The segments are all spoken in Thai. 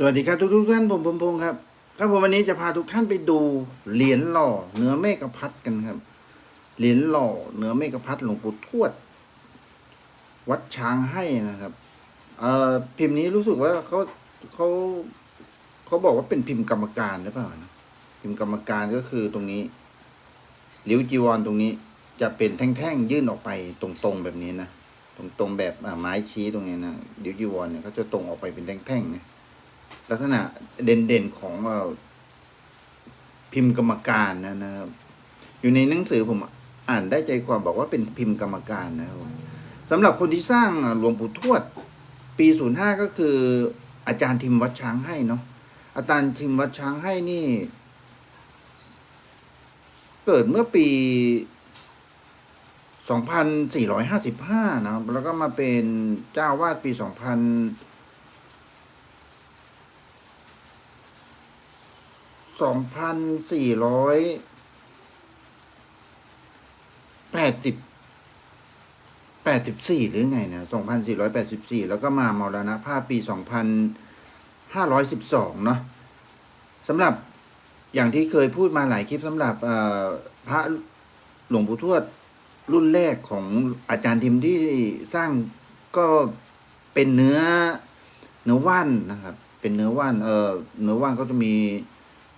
สวัสดีครับทุกทุกๆท่านผมผมพงษ์ครับครับผมวันนี้จะพาทุกท่านไปดูเหรียญหล่อเหนือเมฆพัดกันครับ เหรียญหล่อเหนือเมฆพัดหลวงปู่ทวด วัดช้างให้นะครับเอ่อพิมพ์นี้รู้สึกว่าเขาเขาเขาบอกว่าเป็นพิมพ์กรรมการหรือเปล่านะพิมพ์กรรมการก็คือตรงนี้ริ้วจีวรตรงนี้จะเป็นแท่งๆยื่นออกไปตรงๆแบบนี้นะตรงๆแบบไม้ชี้ตรงนี้นะริ้วจีวรเนี่ยเขาจะตรงออกไปเป็นแท่งๆนะ ลักษณะเด่นๆของพิมพ์กรรมการนะนะครับ อยู่ในหนังสือผมอ่านได้ใจความบอกว่าเป็นพิมพ์กรรมการนะครับสำหรับคนที่สร้างหลวงปู่ทวด ปี05ก็คือ อาจารย์ทิมวัดช้างให้เนาะอาจารย์ทิมวัดช้างให้นี่ เกิดเมื่อปี2455นะครับแล้วก็มาเป็นเจ้าวาดปี2000 สองพันสี่ร้อยแปดสิบแปดสิบสี่หรือไงนะสองพันสี่ร้อยแปดสิบสี่แล้วก็มามรณภาพปีสองพันห้าร้อยสิบสองเนาะสำหรับอย่างที่เคยพูดมาหลายคลิปสำหรับพระหลวงปู่ทวดรุ่นแรกของอาจารย์ทิมที่สร้างก็เป็นเนื้อเนื้อว่านนะครับ เป็นเนื้อว่านเออเนื้อว่านก็จะมี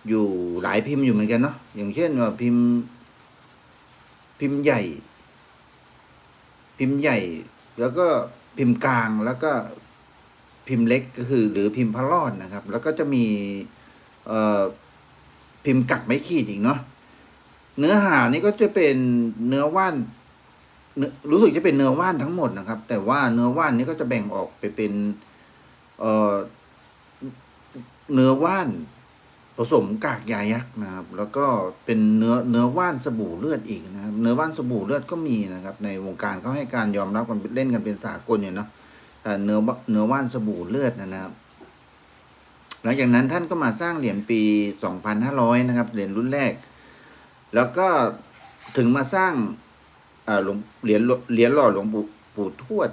อยู่หลายพิมพ์อยู่เหมือนกันเนาะอย่างเช่นว่าพิมพ์ พิมพ์ใหญ่ พิมพ์ใหญ่ แล้วก็พิมพ์กลางแล้วก็พิมพ์เล็กก็คือ หรือพิมพ์พระรอดนะครับ แล้วก็จะมีเอ่อพิมพ์กักไม้ขีดอีกเนาะเนื้อหานี่ก็จะเป็นเนื้อว่านรู้สึกจะเป็นเนื้อว่านทั้งหมดนะครับ แต่ว่าเนื้อว่านนี่ก็จะแบ่งออกไปเป็นเอ่อเนื้อว่าน สมกากใยยักษ์นะครับ แล้วก็เป็นเนื้อเนื้อว่านสบู่เลือดอีกนะครับ เนื้อว่านสบู่เลือดก็มีนะครับ ในวงการเขาให้การยอมรับกันเล่นกันเป็นสากลอยู่เนาะเนื้อเนื้อว่านสบู่เลือดนะครับ หลังจากนั้นท่านก็มาสร้างเหรียญปี 2500 นะครับ เหรียญรุ่นแรก แล้วก็ถึงมาสร้างอ่าหลวงเหรียญเหรียญหล่อหลวงปู่ปู่ทวด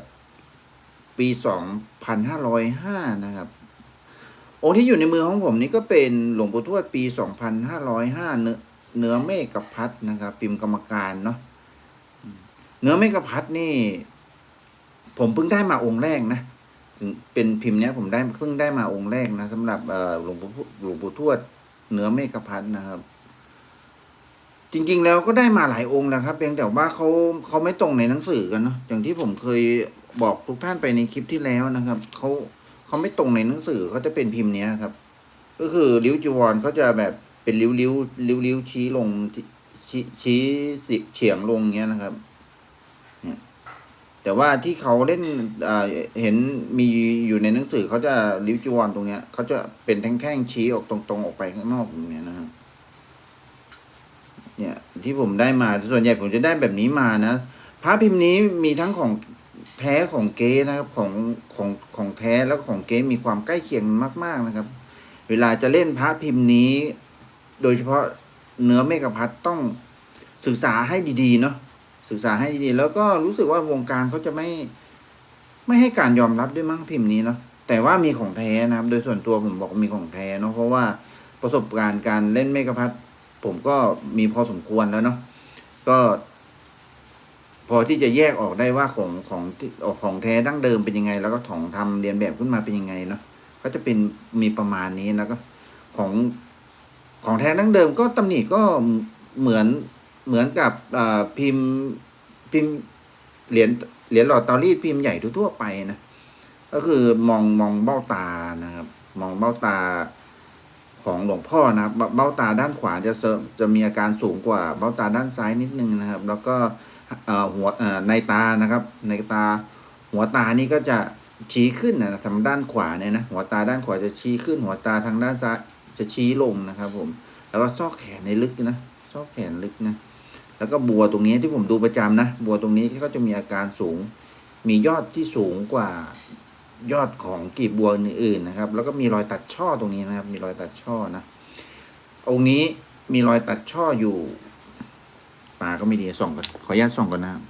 ปี 2505 นะครับ องค์ที่อยู่ในมือของผมนี่ก็เป็นหลวงปู่ทวดปี 2505 เนื้อเนื้อเมฆกับพัดนะครับพิมพ์กรรมการเนาะเนื้อเมฆกับพัดนี่ ผมเพิ่งได้มาองค์แรกนะเป็นพิมพ์เนี้ยผมได้เพิ่งได้มาองค์แรกนะสำหรับหลวงปู่หลวงปู่ทวดเนื้อเมฆกับพัดนะครับ จริง ๆ แล้วก็ได้มาหลายองค์แล้วครับ เพียงแต่ว่าเขาเขาไม่ตรงในหนังสือกันเนาะอย่างที่ผมเคยบอกทุกท่านไปในคลิปที่แล้วนะครับเขา เขาไม่ตรงในหนังสือเขาจะเป็นพิมพ์เนี้ยครับ ก็คือริ้วจีวรเขาจะแบบเป็นริ้วริ้วริ้วริ้วชี้ลงชี้ชี้สิเฉียงลงเงี้ยนะครับเนี่ยแต่ว่าที่เขาเล่นอ่าเห็นมีอยู่ในหนังสือเขาจะริ้วจีวรตรงเนี้ยเขาจะเป็นแท่งๆชี้ออกตรงๆออกไปข้างนอกอย่างเนี้ยนะครับเนี่ยที่ผมได้มาส่วนใหญ่ผมจะได้แบบนี้มานะพระพิมพ์นี้มีทั้งของ แท้ของเก๊นะครับของของของแท้แล้วของเก๊มีความใกล้เคียงมาก ๆนะครับ เวลาจะเล่นพระพิมพ์นี้ โดยเฉพาะเนื้อเมฆพัดต้องศึกษาให้ดีๆเนาะศึกษาให้ดีๆ แล้วก็รู้สึกว่าวงการเขาจะไม่ไม่ให้การยอมรับด้วยมั้งพิมพ์นี้เนาะแต่ว่ามีของแท้นะครับ โดยส่วนตัวผมบอกมีของแท้เนาะเพราะว่าประสบการณ์การเล่นเมฆพัดผมก็มีพอสมควรแล้วเนาะก็ พอที่จะแยกออกได้ว่าของของที่ของแท้ดั้งเดิมเป็นยังไง แล้วก็ของทำเรียนแบบขึ้นมาเป็นยังไงเนาะก็จะเป็นมีประมาณนี้แล้วก็ของของแท้ดั้งเดิมก็ตำหนิก็เหมือนเหมือนกับพิมพ์พิมพ์เหรียญเหรียญหลอดตารีดพิมพ์ใหญ่ทั่วไปนะก็คือมองมองเบ้าตานะครับ มองเบ้าตาของหลวงพ่อนะเบ้าตาด้านขวาจะจะมีอาการสูงกว่าเบ้าตาด้านซ้ายนิดนึงนะครับ แล้วก็ หัวในตานะครับ ในตา หัวตานี่ก็จะชี้ขึ้นนะทางด้านขวาเนี่ยนะหัวตาด้านขวาจะชี้ขึ้น หัวตาทางด้านซ้ายจะชี้ลงนะครับ ผม แล้วก็ซอกแขนในลึกนะซอกแขนลึกนะแล้วก็บัวตรงนี้ที่ผมดูประจำนะบัวตรงนี้ก็จะมีอาการสูง มียอดที่สูงกว่ายอดของกีบบัวอื่นๆนะครับ แล้วก็มีรอยตัดช่อตรงนี้นะครับ มีรอยตัดช่อนะองค์นี้มีรอยตัดช่ออยู่ ตาก็ไม่ดีส่องกันขออนุญาตส่องก่อนนะครับ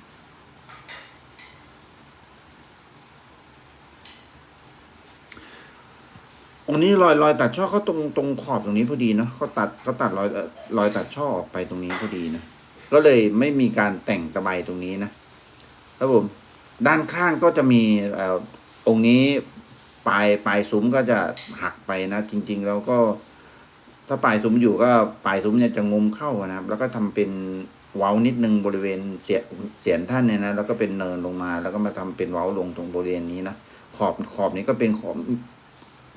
องนี้รอยรอยตัดช่อเขาตรงตรงขอบตรงนี้พอดีเนาะเขาตัดเขาตัดรอยรอยตัดช่อออกไปตรงนี้พอดีนะก็เลยไม่มีการแต่งตะไบตรงนี้นะครับผมด้านข้างก็จะมีเอ่องค์นี้ปลายปลายซุ้มก็จะหักไปนะจริง ๆ แล้วก็ถ้าปลายซุ้มอยู่ก็ปลายซุ้มเนี่ยจะงมเข้านะครับ แล้วก็ทำเป็น เว้านิดนึงบริเวณเสียเสียนท่านเนี่ยนะแล้วก็เป็นเนินลงมา แล้วก็มาทำเป็นเว้าลงตรงบริเวณนี้นะขอบขอบนี้ก็เป็นขอบ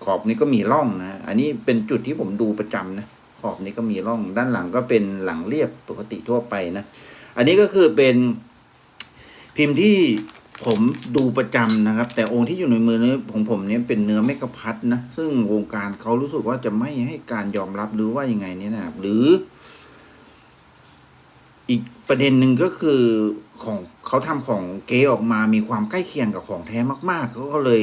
ขอบนี้ก็มีร่องนะอันนี้เป็นจุดที่ผมดูประจำนะขอบนี้ก็มีร่อง ด้านหลังก็เป็นหลังเรียบปกติทั่วไปนะอันนี้ก็คือเป็นพิมพ์ที่ผมดูประจำนะครับ แต่องค์ที่อยู่ในมือนี้ของผมเนี่ยเป็นเนื้อเมกะพัดนะซึ่งวงการเขารู้สึกว่าจะไม่ให้การยอมรับหรือว่ายังไงเนี่ยนะครับหรือ อีกประเด็นหนึ่งก็คือของเขาทำของเก๊ออกมามีความใกล้เคียงกับของแท้มาก ๆเขาก็เลย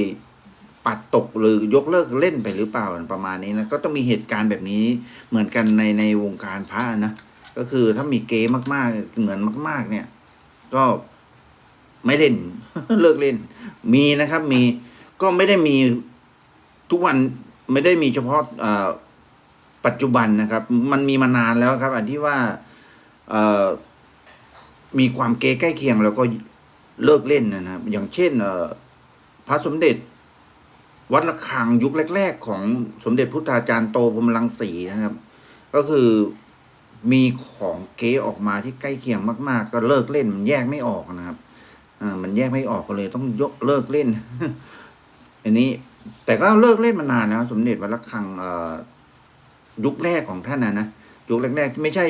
ปัดตกหรือยกเลิกเล่นไปหรือเปล่าประมาณนี้นะก็ต้องมีเหตุการณ์แบบนี้เหมือนกันในในวงการพระนะก็คือถ้ามีเก๊มากๆ เหมือนมาก ๆ เนี่ย ก็ไม่เล่นเลิกเล่น มีนะครับ มีก็ไม่ได้มีทุกวันไม่ได้มีเฉพาะปัจจุบันนะครับ มันมีมานานแล้วครับ อันที่ว่า มีความเก๊ใกล้เคียงแล้วก็เลิกเล่นนะครับ อย่างเช่นพระสมเด็จ วัดระฆังยุคแรก ๆ ของสมเด็จพุทธาจารย์โตพรมรังสีนะครับ ก็คือมีของเก๊ออกมาที่ใกล้เคียงมาก ๆ ก็เลิกเล่นมันแยกไม่ออกนะครับอ่ามันแยกไม่ออกก็เลยต้องยกเลิกเล่น อันนี้ แต่ก็เลิกเล่นมานานแล้ว สมเด็จวัดระฆังยุคแรกของท่านนะนะ ยุคแรกๆ ไม่ใช่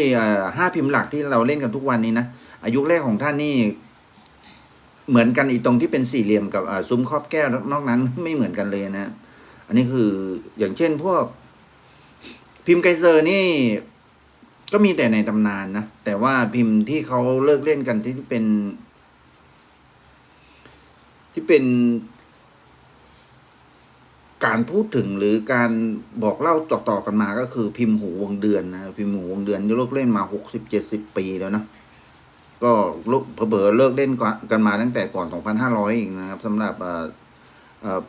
ห้าพิมพ์หลักที่เราเล่นกันทุกวันนี้นะอายุแรกของท่านนี่ เหมือนกันอีตรงที่เป็นสี่เหลี่ยมกับซุ้มครอบแก้วนอกนั้นไม่เหมือนกันเลยนะ อันนี้คืออย่างเช่นพวก พิมพ์ไกเซอร์นี่ ก็มีแต่ในตำนานนะ แต่ว่าพิมพ์ที่เขาเลิกเล่นกันที่เป็น ที่เป็น การพูดถึงหรือการบอกเล่าต่อๆกันมาก็คือพิมพ์หูวงเดือนนะพิมพ์หูวงเดือนที่เลิกเล่นมาหกสิบเจ็ดสิบปีแล้วนะก็ลุกเผลอเลิกเล่นกันมาตั้งแต่ก่อน2,500อีกนะครับสำหรับเอ่อ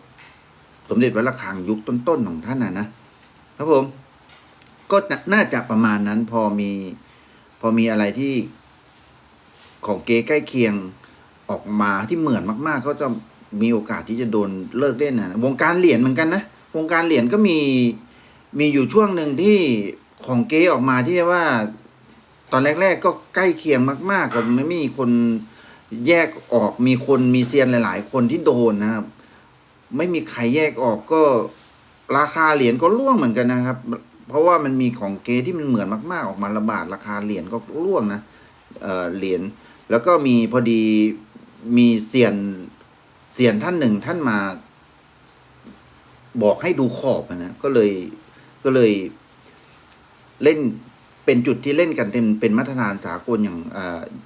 สมเด็จวัดระฆังยุคต้นๆของท่านนะนะครับผม ก็น่าน่าจะประมาณนั้นพอมี พอมีอะไรที่ของเก๊ใกล้เคียงออกมาที่เหมือนมากๆเขาจะ มีโอกาสที่จะโดนเลิกเล่นนะวงการเหรียญเหมือนกันนะ วงการเหรียญก็มีมีอยู่ช่วงหนึ่งที่ของเก๊ออกมาที่ว่า ตอนแรก ๆ ก็ใกล้เคียงมากๆก็ไม่มีคนแยกออกมีคนมีเซียนหลาย ๆ คนที่โดนนะครับ ไม่มีใครแยกออกก็ราคาเหรียญก็ร่วงเหมือนกันนะครับ เพราะว่ามันมีของเก๊ที่มันเหมือนมาก ๆ ออกมาระบาดราคาเหรียญก็ร่วงนะเออเหรียญแล้วก็มีพอดีมีเซียน เซียนท่านหนึ่งท่านมา บอกให้ดูขอบอะนะก็เลยก็เลยเล่นเป็นจุดที่เล่นกันเป็นเป็นมาตรฐานสากลอย่างอ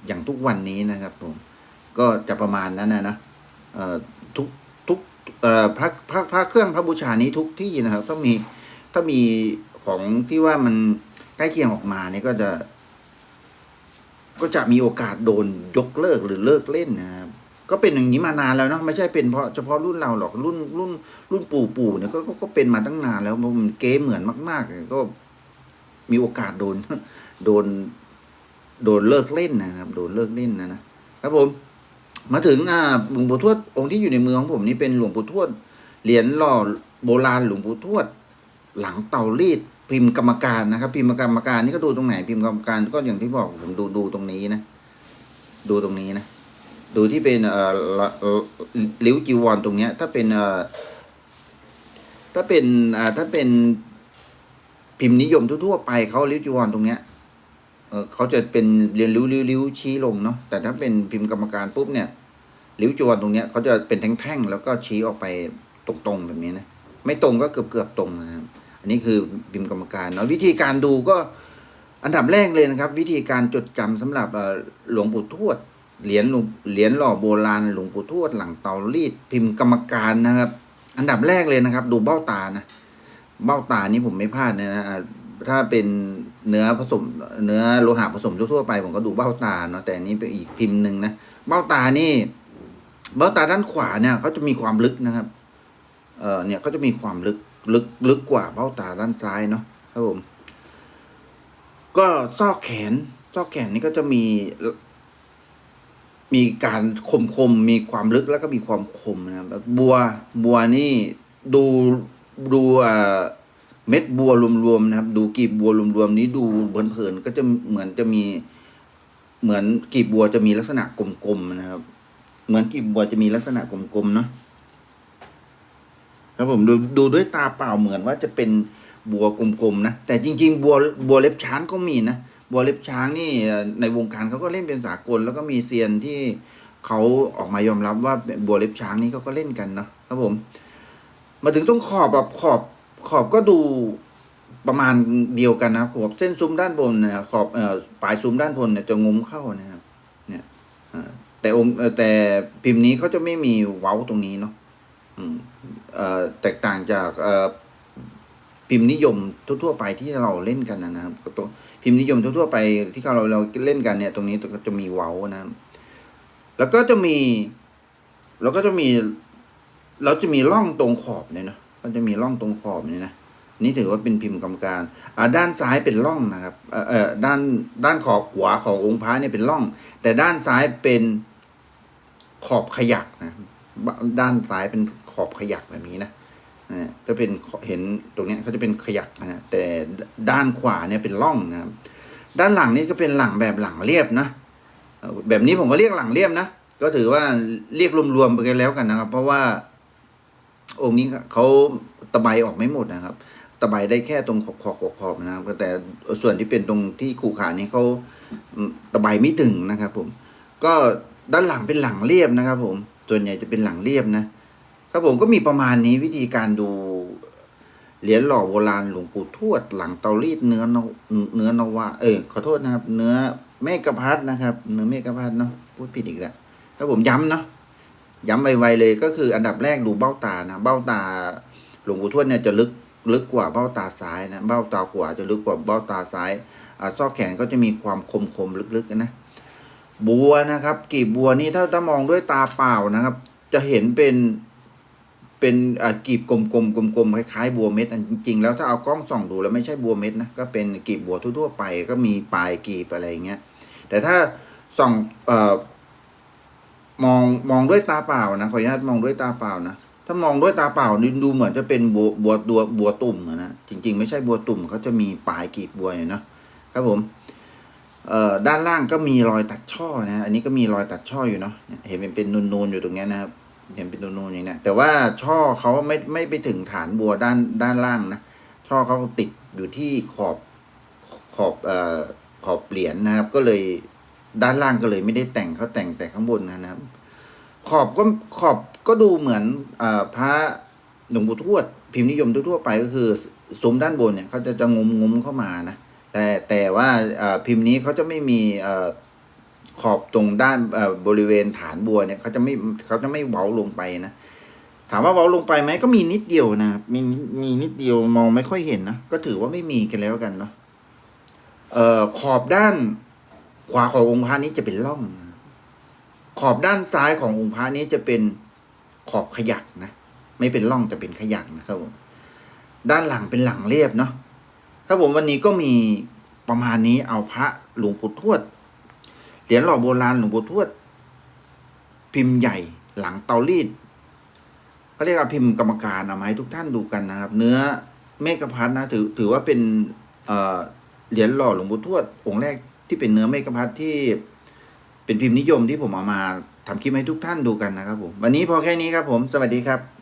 อย่างทุกวันนี้นะครับผมก็จะประมาณนั้นนะนะทุกทุกพระพระพระเครื่องพระบูชานี้ทุกที่นะครับต้องมีถ้ามีของที่ว่ามันใกล้เคียงออกมาเนี่ยก็จะ ก็จะมีโอกาสโดนยกเลิกหรือเลิกเล่นนะครับ ก็เป็นอย่างนี้มานานแล้วเนาะไม่ใช่เป็นเพราะเฉพาะรุ่นเราหรอกรุ่นรุ่น รุ่นปู่ปู่เนี่ยกก็ก็เป็นมาตั้งนานแล้วมันเก๊เหมือนมากๆก็มีโอกาสโดน โดน โดนเลิกเล่นนะครับ โดนเลิกเล่นนะนะครับผม มาถึงอ่าหลวงปู่ทวดองค์ที่อยู่ในมือของผมนี่เป็นหลวงปู่ทวดเหรียญหล่อโบราณหลวงปู่ทวด หลังเตารีดพิมพ์กรรมการนะครับ พิมพ์กรรมการนี่ก็ดูตรงไหนพิมพ์กรรมการก็อย่างที่บอกผมดูดูตรงนี้นะ ดูตรงนี้นะ ดูที่เป็นเอ่อละเอ่อลิ้วจีวรตรงเนี้ย ถ้าเป็นเอ่อถ้าเป็นอ่าถ้าเป็นพิมพ์นิยมทั่วๆไปเขาลิ้วจีวรตรงเนี้ยเออเขาจะเป็นเรียนริ้วริ้วริ้วชี้ลงเนาะแต่ถ้าเป็นพิมพ์กรรมการปุ๊บเนี่ยลิ้วจีวรตรงเนี้ยเขาจะเป็นแท่งๆแล้วก็ชี้ออกไปตรงๆแบบนี้นะไม่ตรงก็เกือบเกือบๆตรงนะครับอันนี้คือพิมพ์กรรมการเนาะวิธีการดูก็อันดับแรกเลยนะครับ วิธีการจดจำสำหรับหลวงปู่ทวด เหรียญหลวงเหรียญหล่อโบราณหลวงปู่ทวดหลังเตารีดพิมพ์กรรมการนะครับ อันดับแรกเลยนะครับ ดูเบ้าตานะ เบ้าตานี่ผมไม่พลาดเลยนะถ้าเป็นเนื้อผสมเนื้อโลหะผสมทั่วไป ผมก็ดูเบ้าตาเนาะแต่อันนี้เป็นอีกพิมพ์หนึ่งนะเบ้าตานี่ เบ้าตาด้านขวาเนี่ยเขาจะมีความลึกนะครับ เออเนี่ยก็จะมีความลึกลึกลึกกว่าเบ้าตาด้านซ้ายเนาะครับผมก็ซอกแขนซอกแขนนี่ก็จะมี มีการคมคมๆมีความลึกแล้วก็มีความคมนะครับบัวบัวนี่ดูดูเอ่อเม็ดบัวรวมๆนะครับ ดูกีบบัวรวมๆนี้ดูเพลินๆก็จะเหมือนจะมีเหมือนกีบบัวจะมีลักษณะกลมๆนะครับ เหมือนกีบบัวจะมีลักษณะกลมๆเนาะครับผมดูดูด้วยตาเปล่าเหมือนว่าจะเป็นบัวกลมๆนะแต่จริง ๆ บัวบัวเล็บช้างก็มีนะ บัวเล็บช้างนี่ในวงการเขาก็เล่นเป็นสากล แล้วก็มีเซียนที่เขาออกมายอมรับว่าบัวเล็บช้างนี่เขาก็เล่นกันเนาะครับผม มาถึงตรงขอบแบบขอบขอบก็ดูประมาณเดียวกันนะขอบเส้นซุ้มด้านบนเนยขอบเอ่อปลายซุ้มด้านบนเนี่ยจะงุ้มเข้านะครับเนี่ยแต่องค์แต่พิมพ์นี้เขาจะไม่มีเว้าตรงนี้เนาะอืมเอ่อแตกต่างจากเอ่อ พิมพ์นิยมทั่วๆไปที่เราเล่นกันนะครับก็ตัวพิมพ์นิยมทั่วๆไปที่เราเราเล่นกันเนี่ย ตรงนี้ก็จะมีเว้านะครับ แล้วก็จะมีแล้วก็จะมีเราจะมีร่องตรงขอบเนี่ยนะก็จะมีร่องตรงขอบเนี่ยนะนี่ถือว่าเป็นพิมพ์กรรมการอ่าด้านซ้ายเป็นร่องนะครับเอ่อเออด้านด้านขอบขวาขององค์พระเนี่ยเป็นร่อง แต่ด้านซ้ายเป็นขอบขยักนะด้านซ้ายเป็นขอบขยักแบบนี้นะ นะจะเป็นเห็นตรงนี้เขาจะเป็นขยักนะแต่ด้านขวาเนี่ยเป็นร่องนะครับ ด้านหลังนี่ก็เป็นหลังแบบหลังเรียบนะแบบนี้ผมก็เรียกหลังเรียบนะก็ถือว่าเรียกรวมๆไปกันแล้วกันนะครับ เพราะว่าองค์นี้เขาตะไบออกไม่หมดนะครับ ตะไบได้แค่ตรงขอบขอบขอบขอบนะครับแต่ส่วนที่เป็นตรงที่ขู่ขานี้เขาตะไบไม่ถึงนะครับ ผม ก็ด้านหลังเป็นหลังเรียบนะครับ ผมส่วนใหญ่จะเป็นหลังเรียบนะ ครับผมก็มีประมาณนี้วิธีการดูเหรียญหล่อโบราณหลวงปู่ทวด หลังเตารีดเนื้อนวเนื้อนวะเออขอโทษนะครับ เนื้อเมกะพัดนะครับ เนื้อเมกะพัดเนาะพูดผิดอีกแล้วถ้าผมย้ำเนาะย้ำไวๆเลยก็คืออันดับแรกดูเบ้าตานะ เบ้าตาหลวงปู่ทวดเนี่ยจะลึกลึกกว่าเบ้าตาซ้ายนะเบ้าตาขวาจะลึกกว่าเบ้าตาซ้ายอ่าซอกแขนก็จะมีความคมคมลึกๆนะบัวนะครับกีบบัวนี่ถ้าถ้ามองด้วยตาเปล่านะครับ จะเห็นเป็น เป็นกีบกลมๆกลมๆคล้ายๆบัวเม็ดอันจริงๆ แล้วถ้าเอากล้องส่องดูแล้วไม่ใช่บัวเม็ดนะก็เป็นกีบบัวทั่วๆไปก็มีปลายกีบอะไรเงี้ยแต่ถ้าส่องเอ่อมองมองด้วยตาเปล่านะขออนุญาตมองด้วยตาเปล่านะถ้ามองด้วยตาเปล่านี่ดูเหมือนจะเป็นบัวบัวตัวบัวตุ่มนะจริง ๆ ไม่ใช่บัวตุ่มเขาจะมีปลายกีบบัวอยู่นะครับผมเอ่อด้านล่างก็มีรอยตัดช่อนะอันนี้ก็มีรอยตัดช่ออยู่เนาะเนี่ยเห็นเป็นเป็นนูนๆอยู่ตรงเนี้ยนะครับ เห็นเป็นนูนๆอย่างเนี้ยแต่ว่าช่อเขาไม่ไม่ไปถึงฐานบัวด้านด้านล่างนะช่อเขาติดอยู่ที่ขอบขอบเอ่อขอบเหรียญนะครับ ก็เลยด้านล่างก็เลยไม่ได้แต่งเขาแต่งแต่ข้างบนนะครับ ขอบก็ขอบก็ดูเหมือนอาพระหลวงปู่ทวด พิมพ์นิยมทั่วไปก็คือซุ้มด้านบนเนี่ยเขาจะจะงุมงุมเข้ามานะแต่แต่ว่าอ่าพิมพ์นี้เขาจะไม่มีอ่า ขอบตรงด้านบริเวณฐานบัวเนี่ยเขาจะไม่เขาจะไม่เว้าลงไปนะ ถามว่าเว้าลงไปไหมก็มีนิดเดียวนะมีมีนิดเดียวมองไม่ค่อยเห็นนะก็ถือว่าไม่มีกันแล้วกันเนาะเอ่อขอบด้านขวาขององค์พระนี้จะเป็นร่องนะขอบด้านซ้ายขององค์พระนี้จะเป็นขอบขยักนะไม่เป็นร่องแต่เป็นขยักนะครับผมด้านหลังเป็นหลังเรียบเนาะครับผมวันนี้ก็มีประมาณนี้เอาพระหลวงปู่ทวด รียญหล่อโบราณหลวงปู่ทวด พิมพ์ใหญ่หลังเตารีดเขาเรียกว่าพิมพ์กรรมการเอามาให้ทุกท่านดูกันนะครับ เนื้อเมฆพัทนะถือถือว่าเป็นเอ่อเหรียญหล่อหลวงปู่ทวด องค์แรกที่เป็นเนื้อเมฆพัทที่ เป็นพิมพ์นิยมที่ผมเอามาทำคลิปให้ทุกท่านดูกันนะครับผม วันนี้พอแค่นี้ครับผม สวัสดีครับ